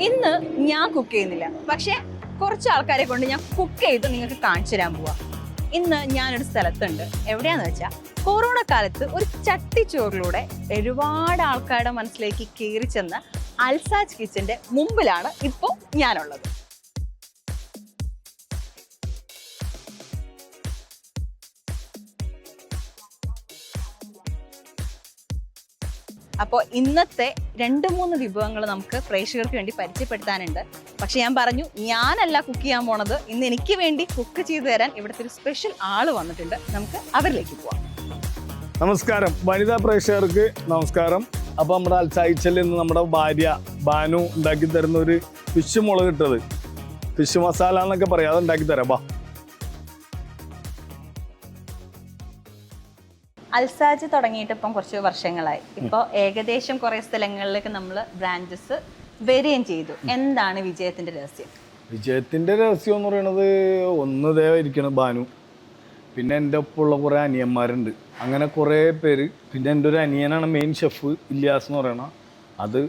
ഇന്ന് ഞാൻ കുക്ക് ചെയ്യുന്നില്ല. പക്ഷെ കുറച്ച് ആൾക്കാരെ കൊണ്ട് ഞാൻ കുക്ക് ചെയ്ത് നിങ്ങൾക്ക് കാണിച്ചു തരാൻ പോവാ. ഇന്ന് ഞാനൊരു സ്ഥലത്തുണ്ട്. എവിടെയാന്ന് വെച്ചാൽ കൊറോണ കാലത്ത് ഒരു ചട്ടിച്ചോറിലൂടെ ഒരുപാട് ആൾക്കാരുടെ മനസ്സിലേക്ക് കയറി ചെന്ന അൽസാജ് കിച്ചന്റെ മുമ്പിലാണ് ഇപ്പോൾ ഞാനുള്ളത്. അപ്പോൾ ഇന്നത്തെ രണ്ട് മൂന്ന് വിഭവങ്ങൾ നമുക്ക് പ്രേക്ഷകർക്ക് വേണ്ടി പരിചയപ്പെടുത്താനുണ്ട്. പക്ഷെ ഞാൻ പറഞ്ഞു ഞാനല്ല കുക്ക് ചെയ്യാൻ പോണത്. ഇന്ന് എനിക്ക് വേണ്ടി കുക്ക് ചെയ്തു തരാൻ ഇവിടുത്തെ ഒരു സ്പെഷ്യൽ ആൾ വന്നിട്ടുണ്ട്. നമുക്ക് അവരിലേക്ക് പോവാം. നമസ്കാരം. വനിതാ പ്രേക്ഷകർക്ക് നമസ്കാരം. അപ്പോൾ നമ്മുടെ അൽസായിച്ചൽ ഇന്ന് നമ്മുടെ ഭാര്യ ബാനു ഉണ്ടാക്കി തരുന്ന ഒരു ഫിഷ് മുളക് ഇട്ടത് ഫിഷ് മസാല എന്നൊക്കെ പറയാം. അത് ഉണ്ടാക്കി തരാം. ബാ അൽസാജ് തുടങ്ങിയിട്ട് ഇപ്പം കുറച്ച് വർഷങ്ങളായി. ഇപ്പോൾ ഏകദേശം കുറേ സ്ഥലങ്ങളിലേക്ക് നമ്മൾ ബ്രാഞ്ചസ് വരികയും ചെയ്തു. എന്താണ് വിജയത്തിന്റെ രഹസ്യം? വിജയത്തിന്റെ രഹസ്യം എന്ന് പറയുന്നത് ഒന്ന് ദേവായിരിക്കണം ഇരിക്കണം ബാനു. പിന്നെ എന്റെ ഒപ്പമുള്ള കുറേ അനിയന്മാരുണ്ട്. അങ്ങനെ കുറേ പേര്. പിന്നെ എന്റെ ഒരു അനിയനാണ് മെയിൻ ഷെഫ് ഇല്യാസ് എന്ന് പറയണ. അത്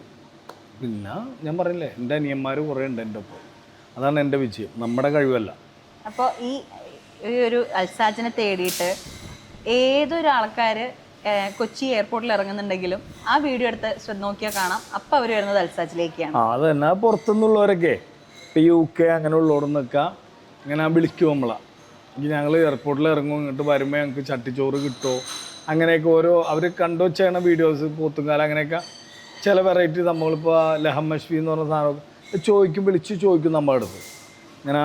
പിന്നെ ഞാൻ പറയില്ലേ എന്റെ അനിയന്മാർ കുറേ ഉണ്ട് എന്റെ ഒപ്പം. അതാണ് എന്റെ വിജയം. നമ്മുടെ കഴിവല്ല. അപ്പോൾ ഈ ഒരു അൽസാജിനെ തേടിയിട്ട് ഏതൊരു ആൾക്കാർ കൊച്ചി എയർപോർട്ടിൽ ഇറങ്ങുന്നുണ്ടെങ്കിലും ആ വീഡിയോ എടുത്ത് ശ്രദ്ധ നോക്കിയാൽ കാണാം. അപ്പം അവർ വരുന്നത് അൽസാജിലേക്കാണ് ആ അത് തന്നെ. പുറത്തുനിന്നുള്ളവരൊക്കെ ഇപ്പം യു കെ അങ്ങനെ ഉള്ളവരെന്നൊക്കെ ഇങ്ങനെ വിളിക്കും ഇനി ഞങ്ങൾ എയർപോർട്ടിൽ ഇറങ്ങും ഇങ്ങോട്ട് വരുമ്പോൾ ഞങ്ങൾക്ക് ചട്ടിച്ചോറ് കിട്ടുമോ അങ്ങനെയൊക്കെ ഓരോ അവർ കണ്ടു ചെയ്യണ വീഡിയോസ് പോത്തുങ്കാല അങ്ങനെയൊക്കെ. ചില വെറൈറ്റി നമ്മളിപ്പോൾ ലഹമ്മഷ്വി എന്ന് പറഞ്ഞ സാധനം ചോദിക്കും വിളിച്ച് ചോദിക്കും നമ്മുടെ അടുത്ത്. ഇങ്ങനെ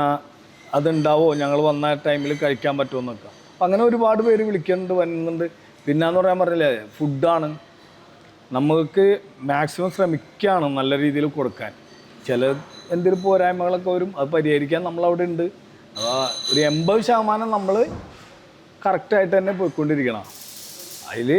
അതുണ്ടാവോ? ഞങ്ങൾ വന്ന ടൈമിൽ കഴിക്കാൻ പറ്റുമോ എന്നൊക്കെ അപ്പം അങ്ങനെ ഒരുപാട് പേര് വിളിക്കുന്നുണ്ട് വരുന്നുണ്ട്. പിന്നെന്ന് പറയാൻ പറഞ്ഞില്ലേ ഫുഡാണ് നമുക്ക് മാക്സിമം ശ്രമിക്കുകയാണ് നല്ല രീതിയിൽ കൊടുക്കാൻ. ചില എന്തെങ്കിലും പോരായ്മകളൊക്കെ വരും അത് പരിഹരിക്കാൻ നമ്മളവിടെ ഉണ്ട്. അപ്പോൾ ഒരു എൺപത് ശതമാനം നമ്മൾ കറക്റ്റായിട്ട് തന്നെ പോയിക്കൊണ്ടിരിക്കണം. അതിൽ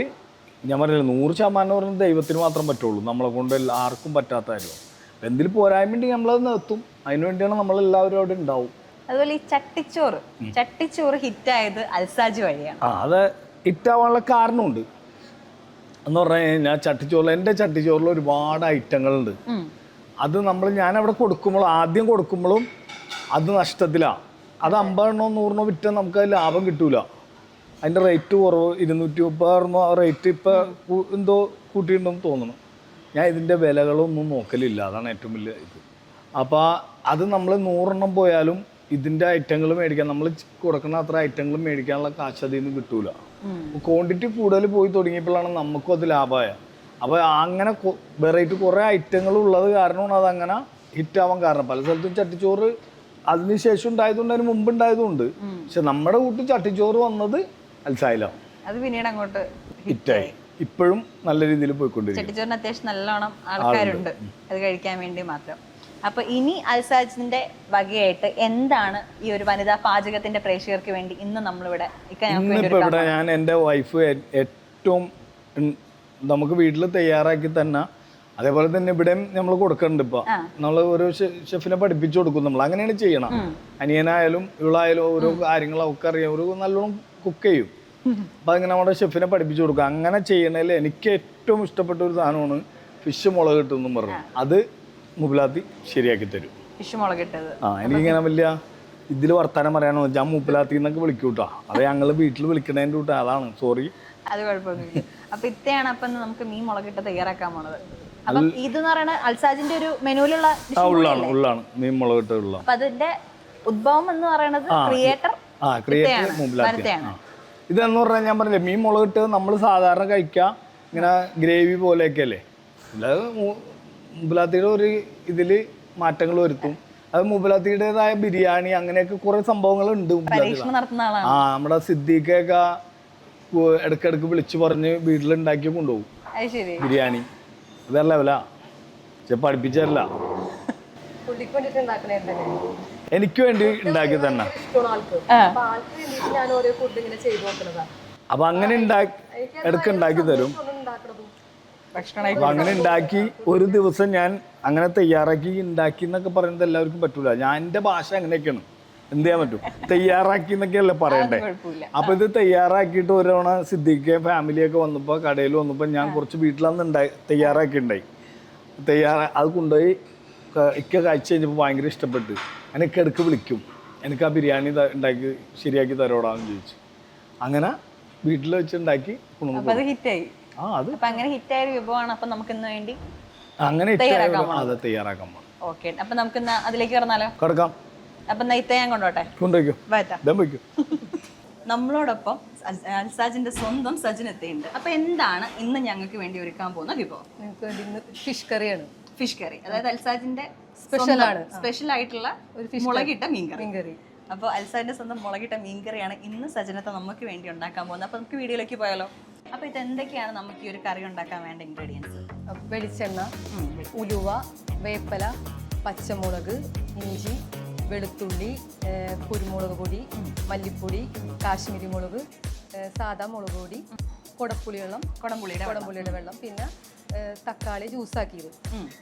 ഞാൻ പറഞ്ഞില്ല നൂറ് ശതമാനം പറയുന്നത് ദൈവത്തിന് മാത്രം പറ്റുള്ളൂ. നമ്മളെ കൊണ്ട് ആർക്കും പറ്റാത്ത കാര്യമാണ് എന്തെങ്കിലും പോരായ്മ ഉണ്ടെങ്കിൽ നമ്മളത് നിർത്തും. അതിനുവേണ്ടിയാണ് നമ്മളെല്ലാവരും അവിടെ ഉണ്ടാവും. അതുപോലെ ഈ ചട്ടിച്ചോറ്. ചട്ടിച്ചോറ് ഹിറ്റായത് അൽസാജ് വഴിയാണ്. ആ അത് ഹിറ്റാവാനുള്ള കാരണമുണ്ട്. എന്ന് പറഞ്ഞു കഴിഞ്ഞാൽ ചട്ടിച്ചോറിൽ എന്റെ ചട്ടിച്ചോറിൽ ഒരുപാട് ഐറ്റങ്ങളുണ്ട്. ഉണ്ട് അത് നമ്മൾ ഞാൻ അവിടെ കൊടുക്കുമ്പോൾ ആദ്യം കൊടുക്കുമ്പോഴും അത് നഷ്ടത്തിലാണ് അത് അമ്പതെണ്ണോ നൂറിനോ വിറ്റാൽ നമുക്ക് അത് ലാഭം കിട്ടൂല. അതിന്റെ റേറ്റ് കുറവ് ഇരുന്നൂറ്റി മുപ്പതായിരുന്നോ ആ റേറ്റ് ഇപ്പോൾ എന്തോ കൂട്ടിയിട്ടുണ്ടെന്ന് തോന്നുന്നു. ഞാൻ ഇതിന്റെ വിലകളൊന്നും നോക്കലില്ല. അതാണ് ഏറ്റവും വലിയ ഇത്. അപ്പോൾ അത് നമ്മൾ നൂറെണ്ണം പോയാലും ഇതിന്റെ ഐറ്റങ്ങൾ മേടിക്കാൻ നമ്മൾ കൊടുക്കുന്ന അത്ര ഐറ്റങ്ങൾ മേടിക്കാനുള്ള കാശ് അതിൽ നിന്ന് കിട്ടൂല ക്വാണ്ടിറ്റി കൂടുതൽ പോയി തുടങ്ങിയപ്പോഴാണ് നമുക്കും അത് ലാഭമായ അപ്പോൾ അങ്ങനെ വെറൈറ്റി കുറേ ഐറ്റങ്ങൾ ഉള്ളത് കാരണമാണ് അതങ്ങനെ ഹിറ്റാവാൻ കാരണം. പല സ്ഥലത്തും ചട്ടിച്ചോറ് അതിന് ശേഷം ഉണ്ടായതുകൊണ്ട് അതിന് മുമ്പ് ഉണ്ടായതുകൊണ്ട്. പക്ഷെ നമ്മുടെ കൂട്ടിൽ ചട്ടിച്ചോറ് വന്നത് അൽസായിലാണ് അത് പിന്നീട് അങ്ങോട്ട് ഹിറ്റായി ഇപ്പോഴും നല്ല രീതിയിൽ പോയിക്കൊണ്ടിരിക്കും ചട്ടിച്ചോറിന് അത്യാവശ്യം നല്ലോണം ആൾക്കാരുണ്ട്. അത് കഴിക്കാൻ വേണ്ടി മാത്രം. അപ്പൊ ഇനി അൽസാജിന്റെ വകയായിട്ട് എന്താണ് ഈ ഒരു വനിതാ പാചകത്തിന്റെ പ്രേക്ഷകർക്ക് വേണ്ടി ഇന്ന് നമ്മളിവിടെ ഇന്നിപ്പോൾ ഇവിടെ ഞാൻ എന്റെ വൈഫ് ഏറ്റവും നമുക്ക് വീട്ടിൽ തയ്യാറാക്കി തന്നെ അതേപോലെ തന്നെ ഇവിടെയും നമ്മൾ കൊടുക്കുന്നുണ്ട് ഇപ്പൊ. നമ്മൾ ഒരു ഷെഫിനെ പഠിപ്പിച്ചു കൊടുക്കും നമ്മൾ അങ്ങനെയാണ് ചെയ്യണം. അനിയനായാലും ഇവളായാലും ഓരോ കാര്യങ്ങളൊക്കെ അറിയാം. ഒരു നല്ലോണം കുക്ക് ചെയ്യും. അപ്പൊ അങ്ങനെ നമ്മുടെ ഷെഫിനെ പഠിപ്പിച്ചു കൊടുക്കും. അങ്ങനെ ചെയ്യണതിൽ എനിക്ക് ഏറ്റവും ഇഷ്ടപ്പെട്ട ഒരു സാധനമാണ് ഫിഷ് മുളക് കിട്ടുമെന്നും പറഞ്ഞു. അത് മുബിലാത്തി ശരിയാക്കി തരും. ആ എനിക്കിങ്ങനെ വലിയ ഇതിൽ വർത്താനം പറയാനോ? ഞാൻ മുബിലാത്തി എന്നൊക്കെ വിളിക്കൂട്ടാ. അത് ഞങ്ങൾ വീട്ടിൽ വിളിക്കണേന്റെ കൂട്ടാ അതാണ്. സോറി അത് കുഴപ്പമൊന്നുമില്ല. അപ്പൊ ഇത്തയാണ് അപ്പൊ നമുക്ക് മീൻ മുളകിട്ട് തയ്യാറാക്കാൻ പോണത്. ഇത് എന്ന് പറയുന്ന അൽസാജിന്റെ ഒരു മെനുവിലുള്ള ആ ഉള്ളാണ് ഉള്ളാണ്. മീൻ മുളക് ഇട്ട ഉള്ള അപ്പൊ അതിന്റെ ഉദ്ഭവം എന്ന് പറയുന്നത് ക്രിയേറ്റർ ആ ക്രിയേറ്റർ. ആ. ഇതെന്ന് പറഞ്ഞാൽ ഞാൻ പറഞ്ഞില്ലേ മീൻ മുളക് ഇട്ട് നമ്മൾ സാധാരണ കഴിക്കുക ഇങ്ങനെ ഗ്രേവി പോലെയൊക്കെ അല്ലേ അല്ലാതെ മൂപ്പിലാത്തിയുടെ ഒരു ഇതിൽ മാറ്റങ്ങൾ വരുത്തും. അത് മുബലാത്തിയുടേതായ ബിരിയാണി അങ്ങനെയൊക്കെ കുറെ സംഭവങ്ങൾ ഉണ്ട് പരീക്ഷണം നടത്തുന്ന ആളാണ്. ആ നമ്മുടെ സിദ്ദീഖയൊക്കെ ഇടക്കിടക്ക് വിളിച്ചു പറഞ്ഞ് വീട്ടിലുണ്ടാക്കി കൊണ്ടുപോകും. അത് ശരി. ബിരിയാണി. വേറെ ലെവലാ. പഠിപ്പിച്ചല്ല എനിക്ക് വേണ്ടി ഉണ്ടാക്കി തന്നെ അപ്പൊ ഞാൻ ഓരോ ഫുഡ് ഇങ്ങനെ ചെയ്തു നോക്കുന്നതാ. അപ്പൊ അങ്ങനെ ഇടയ്ക്ക് ഉണ്ടാക്കി തരും. അങ്ങനെ ഉണ്ടാക്കി ഒരു ദിവസം ഞാൻ അങ്ങനെ തയ്യാറാക്കി ഉണ്ടാക്കി എന്നൊക്കെ പറയുന്നത് എല്ലാവർക്കും പറ്റൂല. ഞാൻ എന്റെ ഭാഷ അങ്ങനെയൊക്കെയാണ്. എന്ത് ചെയ്യാൻ പറ്റും? തയ്യാറാക്കി എന്നൊക്കെയല്ലേ പറയണ്ടേ? അപ്പൊ ഇത് തയ്യാറാക്കിയിട്ട് ഒരു തവണ സിദ്ദിഖ് ഫാമിലിയൊക്കെ വന്നപ്പോൾ കടയിൽ വന്നപ്പോൾ ഞാൻ കുറച്ച് വീട്ടിലന്ന് ഉണ്ടായി തയ്യാറാക്കി ഉണ്ടായി തയ്യാറാ അത് കൊണ്ടുപോയി ഇക്ക കാഴ്ച കഴിഞ്ഞപ്പോൾ ഭയങ്കര ഇഷ്ടപ്പെട്ട്. എനിക്ക് ഇടയ്ക്ക് ഇടയ്ക്ക് വിളിക്കും. എനിക്ക് ആ ബിരിയാണി ഉണ്ടാക്കി ശരിയാക്കി തരോടാന്ന് ചോദിച്ചു. അങ്ങനെ വീട്ടിൽ വെച്ച് ഉണ്ടാക്കി കൊണ്ടുവന്ന്. അപ്പൊ അങ്ങനെ ഹിറ്റായ ഒരു വിഭവമാണ് അപ്പൊ നമുക്ക് ഇന്ന് വേണ്ടി അങ്ങനെ അത് അതെ തയ്യാറാക്കാൻ ഓക്കെ അപ്പൊ നമുക്ക് അതിലേക്ക് കിടന്നാലോ? കിടക്കാം. അപ്പൊ നെയ്ത്ത ഞാൻ കൊണ്ടോട്ടെ? കൊണ്ടുവയ്ക്കും നമ്മളോടൊപ്പം അൽസാജിന്റെ സ്വന്തം സജിനെത്തിയുണ്ട് അപ്പൊ എന്താണ് ഇന്ന് ഞങ്ങൾക്ക് വേണ്ടി ഒരുക്കാൻ പോകുന്ന വിഭവം? നിങ്ങൾക്ക് വേണ്ടി ഇന്ന് ഫിഷ് കറിയാണ്. Fish curry. അതായത് അൽസാജിന്റെ സ്പെഷ്യൽ ആണ്. സ്പെഷ്യൽ ആയിട്ടുള്ള ഒരു മുളകിട്ട മീൻകറി മീൻ കറി. അപ്പോൾ അൽസാജിന്റെ സ്വന്തം മുളകിട്ട മീൻകറിയാണ് ഇന്ന് സജനത്തെ നമുക്ക് വേണ്ടി ഉണ്ടാക്കാൻ പോകുന്നത്. അപ്പൊ നമുക്ക് വീഡിയോയിലേക്ക് പോയാലോ? അപ്പൊ ഇത് എന്തൊക്കെയാണ് നമുക്ക് ഈ ഒരു കറി ഉണ്ടാക്കാൻ വേണ്ട ഇൻഗ്രീഡിയൻസ് വെളിച്ചെണ്ണ ഉലുവ വേപ്പല പച്ചമുളക് ഇഞ്ചി വെളുത്തുള്ളി കുരുമുളക് പൊടി മല്ലിപ്പൊടി കാശ്മീരി മുളക് സാധാ സാദാ മുളക് പൊടി കുടപ്പുളി വെള്ളം കുടംപുളിയുടെ. കുടംപുളിയുടെ വെള്ളം പിന്നെ തക്കാളി ജ്യൂസ് ആക്കിയത്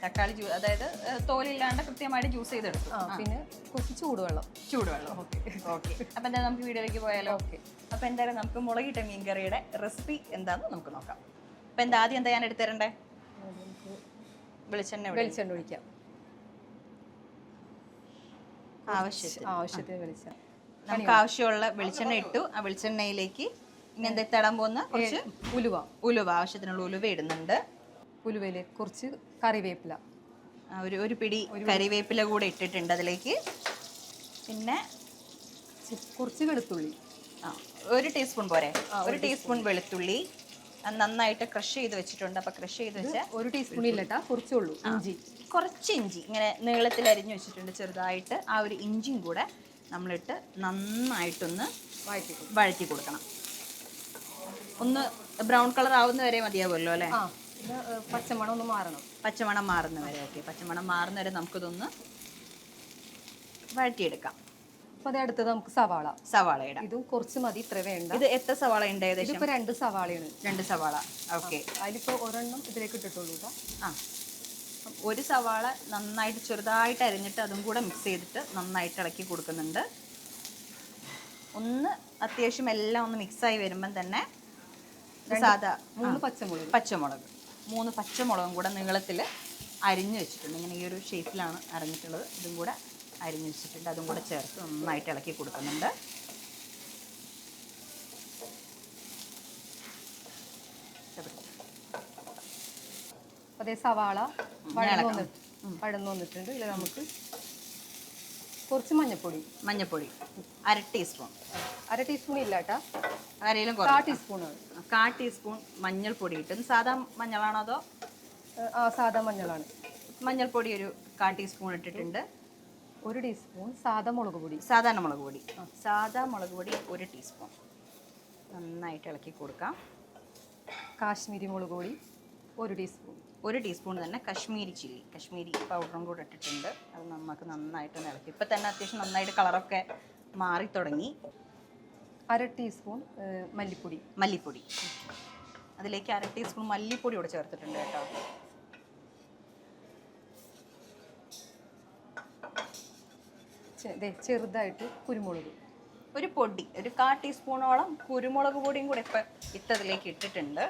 തക്കാളി ജ്യൂസ് അതായത് തോലില്ലാണ്ട് കൃത്യമായിട്ട് ജ്യൂസ് ചെയ്തെടുക്കും പിന്നെ കുറച്ച് ചൂടുവെള്ളം. ചൂടുവെള്ളം ഓക്കെ. ഓക്കെ. അപ്പൊ എന്തായാലും നമുക്ക് വീഡിയോയിലേക്ക് പോയാലോ? ഓക്കെ. അപ്പൊ എന്തായാലും നമുക്ക് മുളകിട്ട മീൻകറിയുടെ റെസിപ്പി എന്താണെന്ന് നമുക്ക് നോക്കാം. അപ്പൊ എന്താ ആദ്യം എന്താ ഞാൻ എടുത്തരണ്ടേ വെളിച്ചെണ്ണ. വെളിച്ചെണ്ണ ഒഴിക്കാം. ആവശ്യത്തിന്. ആവശ്യത്തിന് വെളിച്ചെണ്ണ. നമുക്ക് ആവശ്യമുള്ള വെളിച്ചെണ്ണ ഇട്ടു. ആ വെളിച്ചെണ്ണയിലേക്ക് ഇനി എന്താ തടാൻ പോകുന്ന കുറച്ച് ഉലുവ. ഉലുവ. ആവശ്യത്തിനുള്ള ഉലുവ ഇടുന്നുണ്ട്. ഉലുവയിലേക്ക് കുറച്ച് കറിവേപ്പില. ഒരു ഒരു പിടി കറിവേപ്പില കൂടെ ഇട്ടിട്ടുണ്ട് അതിലേക്ക്. പിന്നെ കുറച്ച് വെളുത്തുള്ളി. ആ, ഒരു ടീസ്പൂൺ പോരെ? ഒരു ടീസ്പൂൺ. വെളുത്തുള്ളി. നന്നായിട്ട് ക്രഷ് ചെയ്ത് വെച്ചിട്ടുണ്ട്. അപ്പൊ ക്രഷ് ചെയ്ത് വെച്ച ഒരു ടീസ്പൂൺ ഇല്ലട്ടാ കുറച്ചേ ഉള്ളൂ ഇഞ്ചി. കുറച്ച് ഇഞ്ചി. ഇങ്ങനെ നീളത്തിൽ അരിഞ്ഞു വെച്ചിട്ടുണ്ട് ചെറുതായിട്ട്. ആ ഒരു ഇഞ്ചിയും കൂടെ നമ്മളിട്ട് നന്നായിട്ടൊന്ന് വഴറ്റി വഴറ്റി കൊടുക്കണം. ഒന്ന് ബ്രൗൺ കളർ ആവുന്ന വരെ മതിയാവുമല്ലോ അല്ലേ? പച്ചമണം ഒന്ന് മാറണം. പച്ചമണം മാറുന്ന വരെ ഓക്കെ. പച്ചമണം മാറുന്ന വരെ നമുക്കിതൊന്ന് വഴറ്റിയെടുക്കാം. അപ്പൊ അത് അടുത്തത് നമുക്ക് സവാള. സവാള ഇടാം. ഇതും കുറച്ച് മതി ഇത്ര വേണ്ട. ഇത് എത്ര സവാള ഉണ്ട് ഏകദേശം? ഇപ്പൊ രണ്ട് സവാളയാണ്. രണ്ട് സവാള. ഓക്കെ. അതിലിപ്പോ ഒരെണ്ണം ഇതിലേക്ക് ഇട്ടിട്ടുള്ളൂ കേട്ടോ. ആ. ഒരു സവാള നന്നായിട്ട് ചെറുതായിട്ട് അരിഞ്ഞിട്ട് അതും കൂടെ മിക്സ് ചെയ്തിട്ട് നന്നായിട്ട് ഇളക്കി കൊടുക്കുന്നുണ്ട്. ഒന്ന് അത്യാവശ്യം എല്ലാം ഒന്ന് മിക്സായി വരുമ്പം തന്നെ സാധാ മൂന്ന് പച്ചമുളക്. പച്ചമുളക്. മൂന്ന് പച്ചമുളകും കൂടെ നീളത്തിൽ അരിഞ്ഞ് വെച്ചിട്ടുണ്ട്. ഇങ്ങനെ ഈ ഒരു ഷേപ്പിലാണ് അരിഞ്ഞിട്ടുള്ളത്. ഇതും കൂടെ അരിഞ്ഞ് വെച്ചിട്ടുണ്ട്. അതും കൂടെ ചേർത്ത് നന്നായിട്ട് ഇളക്കി കൊടുക്കുന്നുണ്ട്. അതേ സവാള വഴന്നു വഴന്നു വന്നിട്ടുണ്ട്. ഇതിൽ നമുക്ക് കുറച്ച് മഞ്ഞപ്പൊടി. മഞ്ഞൾപ്പൊടി അര ടീസ്പൂൺ അര ടീസ്പൂൺ ഇല്ല കേട്ടാ. അരയിലും കാ ടീസ്പൂൺ കാ ടീസ്പൂൺ മഞ്ഞൾപ്പൊടി ഇട്ടും സാധാ മഞ്ഞളാണോ അതോ? ആ സാധാ മഞ്ഞളാണ്. മഞ്ഞൾപ്പൊടി ഒരു കാ ടീസ്പൂൺ ഇട്ടിട്ടുണ്ട്. ഒരു ടീസ്പൂൺ സാധാ മുളക് പൊടി. സാധാരണ മുളക് പൊടി. സാധാ മുളക് പൊടി ഒരു ടീസ്പൂൺ. നന്നായിട്ട് ഇളക്കി കൊടുക്കാം. കാശ്മീരി മുളക് പൊടി ഒരു ടീസ്പൂൺ. ഒരു ടീസ്പൂൺ തന്നെ കശ്മീരി ചില്ലി. കശ്മീരി പൗഡറും കൂടെ ഇട്ടിട്ടുണ്ട്. അത് നമുക്ക് നന്നായിട്ട് ഇളക്കി. ഇപ്പം തന്നെ അത്യാവശ്യം നന്നായിട്ട് കളറൊക്കെ മാറി തുടങ്ങി. അര ടീസ്പൂൺ മല്ലിപ്പൊടി. മല്ലിപ്പൊടി. അതിലേക്ക് അര ടീസ്പൂൺ മല്ലിപ്പൊടി കൂടെ ചേർത്തിട്ടുണ്ട് കേട്ടോ. ചെറുതായിട്ട് കുരുമുളക്. ഒരു പൊടി ഒരു കാ ടീസ്പൂണോളം കുരുമുളക് പൊടിയും കൂടെ ഇപ്പം ഇട്ടതിലേക്ക് ഇട്ടിട്ടുണ്ട്.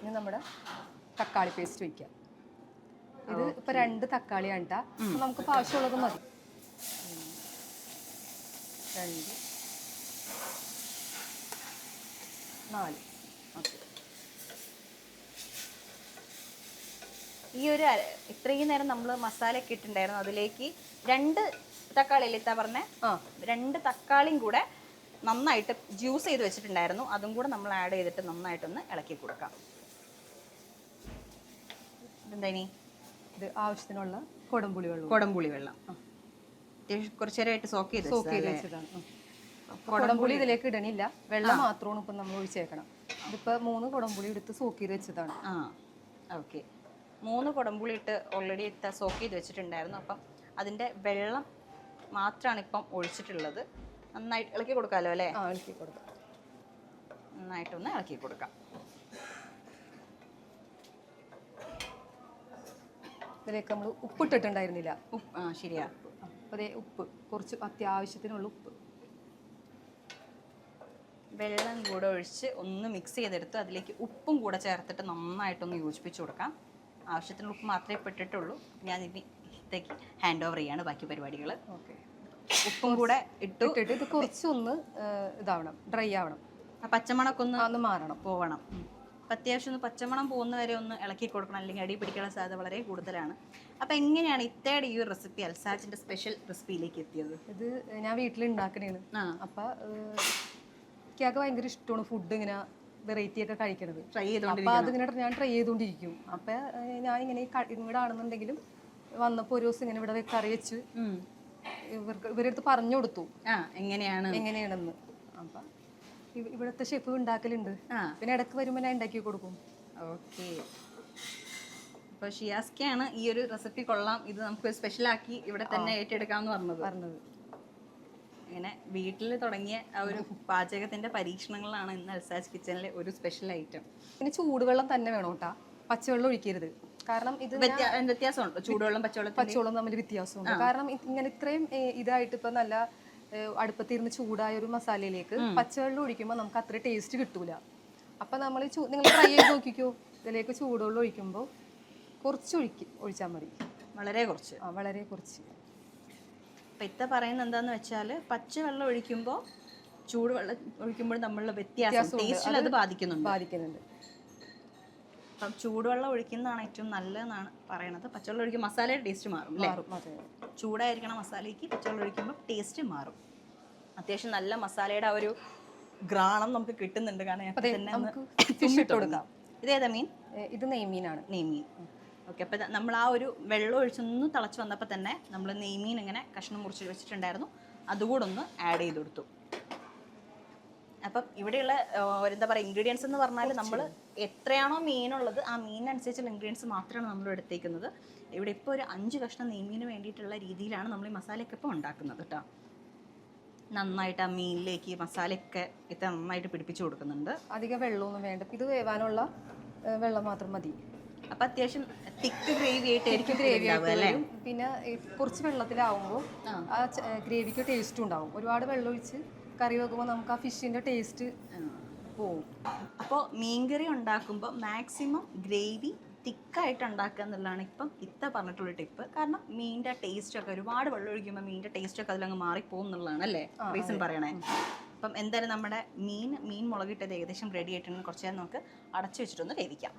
ഇനി നമ്മുടെ തക്കാളി പേസ്റ്റ് വയ്ക്കാം ഇത് ഇപ്പം രണ്ട് തക്കാളിയാണ് ട്ടാ. നമുക്ക് ഇപ്പം ആവശ്യമുള്ളത് മതി. രണ്ട് നാല്. ഓക്കെ. ഈ ഒരു ഇത്രയും നേരം നമ്മൾ മസാല ഒക്കെ ഇട്ടിട്ടുണ്ടായിരുന്നു. അതിലേക്ക് രണ്ട് തക്കാളി അല്ലേ ഇത്താ പറഞ്ഞേ? ആ രണ്ട് തക്കാളിയും കൂടെ നന്നായിട്ട് ജ്യൂസ് ചെയ്ത് വെച്ചിട്ടുണ്ടായിരുന്നു. അതും കൂടെ നമ്മൾ ആഡ് ചെയ്തിട്ട് നന്നായിട്ടൊന്ന് ഇളക്കി കൊടുക്കാം. ഇതെന്താ ഇനി? ഇത് ആവശ്യത്തിനുള്ള കൊടംപുളി വെള്ളം. കൊടംപുളി വെള്ളം. അത്യാവശ്യം കുറച്ച് നേരമായിട്ട് സോക്ക് ചെയ്ത് സോക്ക് ചെയ്ത് വെച്ചതാണ്. കുടംപുളി ഇതിലേക്ക് ഇടണില്ല. വെള്ളം മാത്രമാണ് ഇപ്പൊ നമ്മൾ ഒഴിച്ചേക്കണം. ഇതിപ്പോ മൂന്ന് കൊടംപുളി എടുത്ത് സോക്ക് ചെയ്ത് വെച്ചതാണ്. ആ ഓക്കെ മൂന്ന് കൊടംപുളി ഇട്ട് ഓൾറെഡി സോക്ക് ചെയ്ത് വെച്ചിട്ടുണ്ടായിരുന്നു. അപ്പം അതിന്റെ വെള്ളം മാത്രമാണ് ഇപ്പം ഒഴിച്ചിട്ടുള്ളത്. നന്നായിട്ട് ഇളക്കി കൊടുക്കാമല്ലോ അല്ലേ? ആ ഇളക്കി കൊടുക്കാം. നന്നായിട്ടൊന്ന് ഇളക്കി കൊടുക്കാം. ഇതിലേക്ക് നമ്മൾ ഉപ്പിട്ടിട്ടുണ്ടായിരുന്നില്ല. ഉപ്പ് ആ ശരിയാ. അപ്പോൾ അതേ ഉപ്പ് കുറച്ച് അത്യാവശ്യത്തിനുള്ള ഉപ്പ്. വെള്ളം കൂടെ ഒഴിച്ച് ഒന്ന് മിക്സ് ചെയ്തെടുത്ത് അതിലേക്ക് ഉപ്പും കൂടെ ചേർത്തിട്ട് നന്നായിട്ടൊന്ന് യോജിപ്പിച്ച് കൊടുക്കാം. ആവശ്യത്തിന് ഉപ്പ് മാത്രമേ പെട്ടിട്ടുള്ളൂ ഞാൻ ഇനി അടുത്തേക്ക് ഹാൻഡ് ഓവർ ചെയ്യാണ് ബാക്കി പരിപാടികൾ ഓക്കെ ഉപ്പും കൂടെ ഇട്ടു. ഇട്ടിട്ട് ഇത് കുറച്ചൊന്ന് ഇതാവണം ഡ്രൈ ആവണം. ആ പച്ചമണമൊക്കെ ഒന്ന് അന്ന് മാറണം. പോവണം. അപ്പം അത്യാവശ്യം ഒന്ന് പച്ചമണം പോകുന്ന വരെ ഒന്ന് ഇളക്കി കൊടുക്കണം. അല്ലെങ്കിൽ അടി പിടിക്കാനുള്ള സാധ്യത വളരെ കൂടുതലാണ്. അപ്പം എങ്ങനെയാണ് ഇത്തയുടെ ഈ ഒരു റെസിപ്പി അൽസാജിന്റെ സ്പെഷ്യൽ റെസിപ്പിയിലേക്ക് എത്തിയത്? ഇത് ഞാൻ വീട്ടിൽ ഉണ്ടാക്കണേണ് ആ. അപ്പൊ എനിക്കൊക്കെ ഭയങ്കര ഇഷ്ടമാണ് ഫുഡ് ഇങ്ങനെ വെറൈറ്റി ഒക്കെ കഴിക്കണത്. ട്രൈ അപ്പൊ അതിങ്ങനെ ഞാൻ ട്രൈ ചെയ്തുകൊണ്ടിരിക്കും അപ്പൊ ഞാൻ ഇങ്ങനെ ഇവിടെ ആണെന്നുണ്ടെങ്കിലും വന്നപ്പോ ഒരു ദിവസം ഇങ്ങനെ ഇവിടെ കറി വെച്ച്. ഇവർക്ക് ഇവരടുത്ത് പറഞ്ഞു കൊടുത്തു. എങ്ങനെയാണ്? എങ്ങനെയാണെന്ന്. അപ്പൊ ഇവ- ഇവിടുത്തെ ഷെഫ് ഉണ്ടാക്കലുണ്ട്. പിന്നെ ഇടയ്ക്ക് വരുമ്പോ ഞാൻ ഉണ്ടാക്കി കൊടുക്കും. ഓക്കെ. അപ്പോൾ ഷിയാസ്കയാണ് ഈ ഒരു റെസിപ്പി കൊള്ളാം. ഇത് നമുക്ക് സ്പെഷ്യലാക്കി ഇവിടെ തന്നെ ഏറ്റെടുക്കാമെന്ന് പറഞ്ഞത്. പറഞ്ഞത്. അങ്ങനെ വീട്ടിൽ തുടങ്ങിയ ആ ഒരു പാചകത്തിന്റെ പരീക്ഷണങ്ങളാണ് ഇന്ന് അൽസാജ് കിച്ചണിലെ ഒരു സ്പെഷ്യൽ ഐറ്റം പിന്നെ ചൂടുവെള്ളം തന്നെ വേണം കേട്ടാ. പച്ചവെള്ളം ഒഴിക്കരുത്. കാരണം ഇത് വ്യത്യാസമുണ്ട്? ചൂടുവെള്ളം പച്ചവെള്ളം പച്ചവെള്ളം തമ്മിൽ വ്യത്യാസമുണ്ട്. കാരണം ഇത് ഇങ്ങനെ ഇത്രയും ഏ, ഇതായിട്ട് ഇപ്പൊ നല്ല ഏ, അടുപ്പത്തിരുന്ന് ചൂടായ ഒരു മസാലയിലേക്ക് പച്ചവെള്ളം ഒഴിക്കുമ്പോൾ നമുക്ക് അത്ര ടേസ്റ്റ് കിട്ടൂല. അപ്പൊ നമ്മൾ നിങ്ങൾ ട്രൈ ചെയ്ത് നോക്കിക്കോ. ഇതിലേക്ക് ചൂടുവെള്ളം ഒഴിക്കുമ്പോൾ കുറച്ച് ഒഴിക്കും ഒഴിച്ചാൽ മതി. വളരെ കുറച്ച്. ആ വളരെ കുറച്ച്. അപ്പം ഇത്ത പറയുന്നത് എന്താന്ന് വെച്ചാൽ പച്ചവെള്ളം ഒഴിക്കുമ്പോൾ ചൂടുവെള്ളം ഒഴിക്കുമ്പോൾ നമ്മളുടെ വ്യത്യാസം ടേസ്റ്റിൽ അത് ബാധിക്കുന്നുണ്ട്. ബാധിക്കുന്നുണ്ട്. അപ്പം ചൂടുവെള്ളം ഒഴിക്കുന്നതാണ് ഏറ്റവും നല്ലതെന്നാണ് പറയണത്. പച്ചവെള്ളം ഒഴിക്കും മസാലയുടെ ടേസ്റ്റ് മാറും അല്ലേ? ചൂടായിരിക്കണം മസാലയ്ക്ക് പച്ചവെള്ളം ഒഴിക്കുമ്പോൾ ടേസ്റ്റ് മാറും. അത്യാവശ്യം നല്ല മസാലയുടെ ആ ഒരു ഗ്രാണം നമുക്ക് കിട്ടുന്നുണ്ട്. കാരണം തന്നെ ഇതേതാ മീൻ? ഇത് നെയ്മീനാണ്. നെയ്മീൻ. ഓക്കെ അപ്പം നമ്മൾ ആ ഒരു വെള്ളം ഒഴിച്ചൊന്ന് തിളച്ച് വന്നപ്പോൾ തന്നെ നമ്മൾ നെയ്മീൻ ഇങ്ങനെ കഷ്ണം മുറിച്ച് വെച്ചിട്ടുണ്ടായിരുന്നു. അതുകൂടെ ഒന്ന് ആഡ് ചെയ്ത് കൊടുത്തു. അപ്പം ഇവിടെയുള്ള എന്താ പറയുക ഇൻഗ്രീഡിയൻസ് എന്ന് പറഞ്ഞാൽ നമ്മൾ എത്രയാണോ മീനുള്ളത് ആ മീനിനനുസരിച്ചുള്ള ഇൻഗ്രീഡിയൻസ് മാത്രമാണ് നമ്മൾ എടുത്തേക്കുന്നത്. ഇവിടെ ഇപ്പോൾ ഒരു അഞ്ച് കഷ്ണം നെയ്മീന് വേണ്ടിയിട്ടുള്ള രീതിയിലാണ് നമ്മൾ ഈ മസാലയൊക്കെ ഇപ്പോൾ ഉണ്ടാക്കുന്നത് കേട്ടോ നന്നായിട്ട് ആ മീനിലേക്ക് മസാലയൊക്കെ ഇത് നന്നായിട്ട് പിടിപ്പിച്ചു കൊടുക്കുന്നുണ്ട്. അധികം വെള്ളമൊന്നും വേണ്ട. ഇത് വേവാനുള്ള വെള്ളം മാത്രം മതി. അപ്പം അത്യാവശ്യം തിക്ക് ഗ്രേവി ആയിട്ടായിരിക്കും ഗ്രേവി ആയിട്ട് അല്ലേ? പിന്നെ കുറച്ച് വെള്ളത്തിലാവുമ്പോൾ ആ. ആ ഗ്രേവിക്ക് ടേസ്റ്റും ഉണ്ടാവും. ഒരുപാട് വെള്ളം ഒഴിച്ച് കറി വെക്കുമ്പോൾ നമുക്ക് ആ ഫിഷിന്റെ ടേസ്റ്റ് പോവും. അപ്പോൾ മീൻകറി ഉണ്ടാക്കുമ്പോൾ മാക്സിമം ഗ്രേവി തിക്കായിട്ട് ഉണ്ടാക്കുക എന്നുള്ളതാണ് ഇപ്പം ഇത്ത പറഞ്ഞിട്ടുള്ള ടിപ്പ് കാരണം മീനിന്റെ ടേസ്റ്റൊക്കെ ഒരുപാട് വെള്ളം ഒഴിക്കുമ്പോൾ മീനിന്റെ ടേസ്റ്റൊക്കെ അതിലങ്ങ് മാറിപ്പോകും എന്നുള്ളതാണ് അല്ലേ? റീസൺ പറയണേ. അപ്പം എന്തായാലും നമ്മുടെ മീൻ മീൻ മുളകിട്ടത് ഏകദേശം റെഡി ആയിട്ടുണ്ടെങ്കിൽ കുറച്ച് നേരം നമുക്ക് അടച്ചു വെച്ചിട്ടൊന്ന് വേവിക്കാം.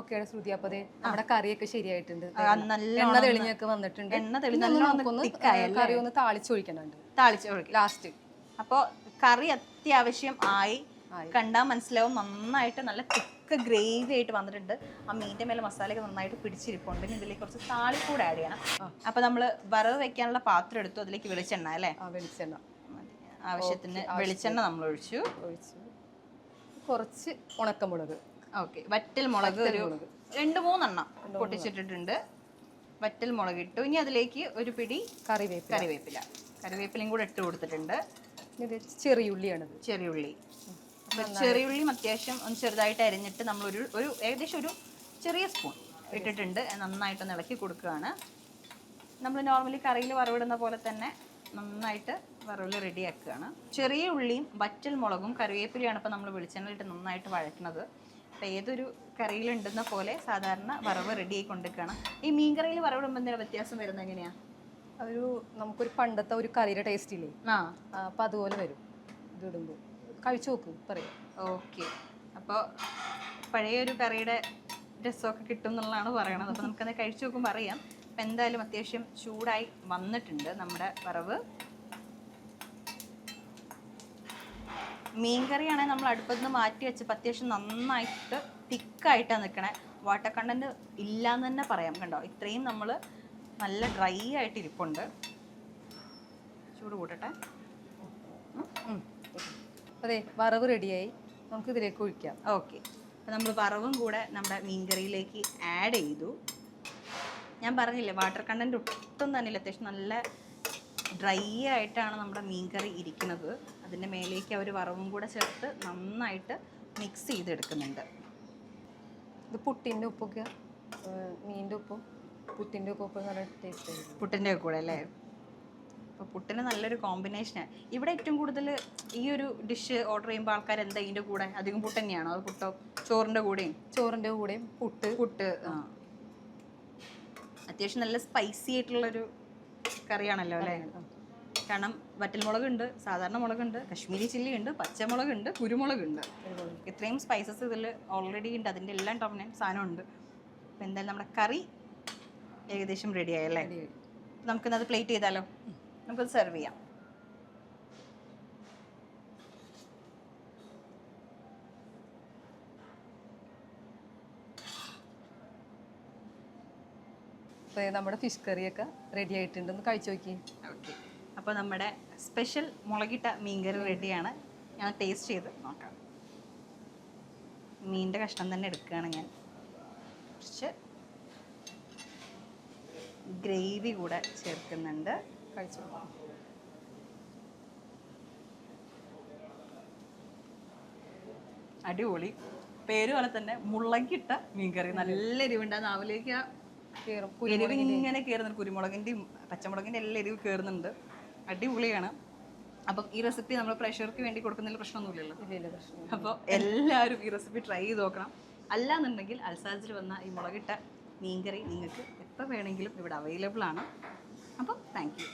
ഓക്കെയാണ് ശ്രുതി. നമ്മുടെ കറിയൊക്കെ ശരിയായിട്ടുണ്ട്. നല്ല എണ്ണ തെളിഞ്ഞൊക്കെ വന്നിട്ടുണ്ട്. എണ്ണ തെളി ഇനി ഒന്ന് നല്ലോണം നമുക്കൊന്ന് thick കറി ഒന്ന് താളിച്ചൊഴിക്കണുണ്ട് താളിച്ച് ഒഴിക്കും. ലാസ്റ്റ് അപ്പോൾ കറി അത്യാവശ്യം ആയി. കണ്ടാൽ മനസ്സിലാവും നന്നായിട്ട് നല്ല തിക്ക് ഗ്രേവി ആയിട്ട് വന്നിട്ടുണ്ട്. ആ മീന്റെ മേലെ മസാലയൊക്കെ നന്നായിട്ട് പിടിച്ചിരിപ്പുണ്ട്. പിന്നെ ഇതിലേക്ക് കുറച്ച് താളിക്കൂടെ ആഡ് ചെയ്യണം. അപ്പൊ നമ്മൾ വറവ് വെക്കാനുള്ള പാത്രം എടുത്തു. അതിലേക്ക് വെളിച്ചെണ്ണ അല്ലേ? വെളിച്ചെണ്ണ. ആവശ്യത്തിന് വെളിച്ചെണ്ണ നമ്മൾ ഒഴിച്ചു ഒഴിച്ചു. കുറച്ച് ഉണക്കമുളക്. ഓക്കെ. വറ്റൽ മുളക് ഒരു രണ്ട് മൂന്നെണ്ണം പൊട്ടിച്ചിട്ടിട്ടുണ്ട്. വറ്റൽ മുളക് ഇട്ടു. ഇനി അതിലേക്ക് ഒരു പിടി കറിവേപ്പില. കറിവേപ്പില. കറിവേപ്പിലയും കൂടെ ഇട്ട് കൊടുത്തിട്ടുണ്ട്. ചെറിയുള്ളിയാണ് ചെറിയുള്ളിയാണിത് ചെറിയുള്ളി ചെറിയുള്ളിയും അത്യാവശ്യം ഒന്ന് ചെറുതായിട്ട് അരിഞ്ഞിട്ട് നമ്മൾ ഒരു ഒരു ഏകദേശം ഒരു ചെറിയ സ്പൂൺ ഇട്ടിട്ടുണ്ട്. നന്നായിട്ടൊന്ന് ഇളക്കി കൊടുക്കുകയാണ്. നമ്മൾ നോർമലി കറിയിൽ വറവിടുന്ന പോലെ തന്നെ നന്നായിട്ട് വറവിൽ റെഡിയാക്കുകയാണ് ചെറിയ ഉള്ളിയും വറ്റൽ മുളകും കറിവേപ്പിലയാണ് ഇപ്പോൾ നമ്മൾ വെളിച്ചെണ്ണയിലിട്ട് നന്നായിട്ട് വഴറ്റുന്നത്. അപ്പോൾ ഏതൊരു കറിയിലുണ്ടെന്ന പോലെ സാധാരണ വറവ് റെഡി ആയി കൊണ്ടിരിക്കുകയാണ് ഈ മീൻ കറിയിൽ വറവിടുമ്പോൾ എന്തെങ്കിലും വ്യത്യാസം വരുന്നത് എങ്ങനെയാണ് ഒരു നമുക്കൊരു പണ്ടത്തെ ഒരു കറിയുടെ ടേസ്റ്റ് ഇല്ലേ? ആ. അപ്പം അപ്പൊ അതുപോലെ വരും. ഇത് ഇടുമ്പോൾ കഴിച്ചു നോക്ക് പറയാം. ഓക്കെ. അപ്പോൾ പഴയ ഒരു കറിയുടെ രസമൊക്കെ കിട്ടും എന്നുള്ളതാണ് പറയണത്. അപ്പോൾ നമുക്കത് കഴിച്ചു നോക്കുമ്പോൾ അറിയാം. അപ്പം എന്തായാലും അത്യാവശ്യം ചൂടായി വന്നിട്ടുണ്ട് നമ്മുടെ വറവ്. മീൻകറിയാണെങ്കിൽ നമ്മൾ അടുപ്പത്ത് നിന്ന് മാറ്റി വെച്ചപ്പോൾ അത്യാവശ്യം നന്നായിട്ട് തിക്കായിട്ടാണ് നിൽക്കണേ വാട്ടർ കണ്ടന്റ് ഇല്ലാന്ന് തന്നെ പറയാം കണ്ടോ? ഇത്രയും നമ്മൾ നല്ല ഡ്രൈ ആയിട്ട് ഇരിപ്പുണ്ട്. ചൂട് കൂട്ടട്ടെ അതെ വറവ് റെഡിയായി. നമുക്ക് ഇതിലേക്ക് ഒഴിക്കാം. ഓക്കെ. അപ്പോൾ നമ്മൾ വറവും കൂടെ നമ്മുടെ മീൻകറിയിലേക്ക് ആഡ് ചെയ്തു. ഞാൻ പറഞ്ഞില്ലേ വാട്ടർ കണ്ടന്റ് ഒട്ടും തന്നെ ഇല്ല അത്യാവശ്യം നല്ല ഡ്രൈ ആയിട്ടാണ് നമ്മുടെ മീൻകറി ഇരിക്കുന്നത്. അതിന്റെ മേലേക്ക് അവർ വറവും കൂടെ ചേർത്ത് നന്നായിട്ട് മിക്സ് ചെയ്തെടുക്കുന്നുണ്ട്. ഇത് പുട്ടിന്റെ ഉപ്പൊക്കെ മീനിന്റെ ഉപ്പും പുട്ടിന്റെ ഒക്കെ ഉപ്പ് നല്ല ടേസ്റ്റ് പുട്ടിന്റെ കൂടെ അല്ലേ? അപ്പോൾ പുട്ടിന് നല്ലൊരു കോമ്പിനേഷനാണ് ഇവിടെ ഏറ്റവും കൂടുതൽ ഈ ഒരു ഡിഷ് ഓർഡർ ചെയ്യുമ്പോൾ ആൾക്കാർ എന്താ ഇതിന്റെ കൂടെ? അധികം പുട്ട് തന്നെയാണോ? അത് പുട്ടോ? ചോറിന്റെ കൂടെയും? ചോറിന്റെ കൂടെയും പുട്ട്. പുട്ട് ആ. അത്യാവശ്യം നല്ല സ്പൈസി ആയിട്ടുള്ളൊരു കറിയാണല്ലോ അല്ലേ? കാരണം വറ്റൽമുളക് ഉണ്ട് സാധാരണ മുളകുണ്ട് കശ്മീരി ചില്ലി ഉണ്ട് പച്ചമുളക് ഉണ്ട് കുരുമുളക് ഉണ്ട് ഇത്രയും സ്പൈസസ് ഇതിൽ ഓൾറെഡി ഉണ്ട്. അതിന്റെ എല്ലാം ടോമിനെ സാധനം ഉണ്ട് അപ്പോൾ എന്തായാലും നമ്മുടെ കറി ഏകദേശം റെഡി ആയല്ലേ നമുക്കിന്നത് പ്ലേറ്റ് ചെയ്താലോ? നമുക്കത് സെർവ് ചെയ്യാം. അപ്പോൾ നമ്മുടെ ഫിഷ് കറിയൊക്കെ റെഡി ആയിട്ടുണ്ട്. ഒന്ന് കഴിച്ചു നോക്കി ഓക്കെ അപ്പോൾ നമ്മുടെ സ്പെഷ്യൽ മുളകിട്ട മീൻകറി റെഡിയാണ്. ഞാൻ ടേസ്റ്റ് ചെയ്ത് നോക്കാം. മീനിന്റെ കഷ്ണം തന്നെ എടുക്കുകയാണ് ഞാൻ. കുറച്ച് ഗ്രേവി കൂടെ ചേർക്കുന്നുണ്ട്. കഴിച്ചു അടിപൊളി. പേര് പോലെ തന്നെ മുളകിട്ട മീൻകറി. നല്ല എരിവുണ്ട്. നാവിലേക്ക് എരിവ് ഇങ്ങനെ കയറുന്നുണ്ട് കുരുമുളകിന്റെയും പച്ചമുളകിന്റെ എല്ലാം എരിവ് കയറുന്നുണ്ട് അടിപൊളിയാണ്. അപ്പം ഈ റെസിപ്പി നമ്മൾ പ്രഷർക്ക് വേണ്ടി കൊടുക്കുന്നതിൽ പ്രശ്നമൊന്നുമില്ലല്ലോ? അപ്പോൾ എല്ലാവരും ഈ റെസിപ്പി ട്രൈ ചെയ്ത് നോക്കണം. അല്ലാന്നുണ്ടെങ്കിൽ അൽസാജിൽ വന്ന ഈ മുളകിട്ട മീൻകറി നിങ്ങൾക്ക് എപ്പോൾ വേണമെങ്കിലും ഇവിടെ അവൈലബിൾ ആണ്. അപ്പം താങ്ക് യു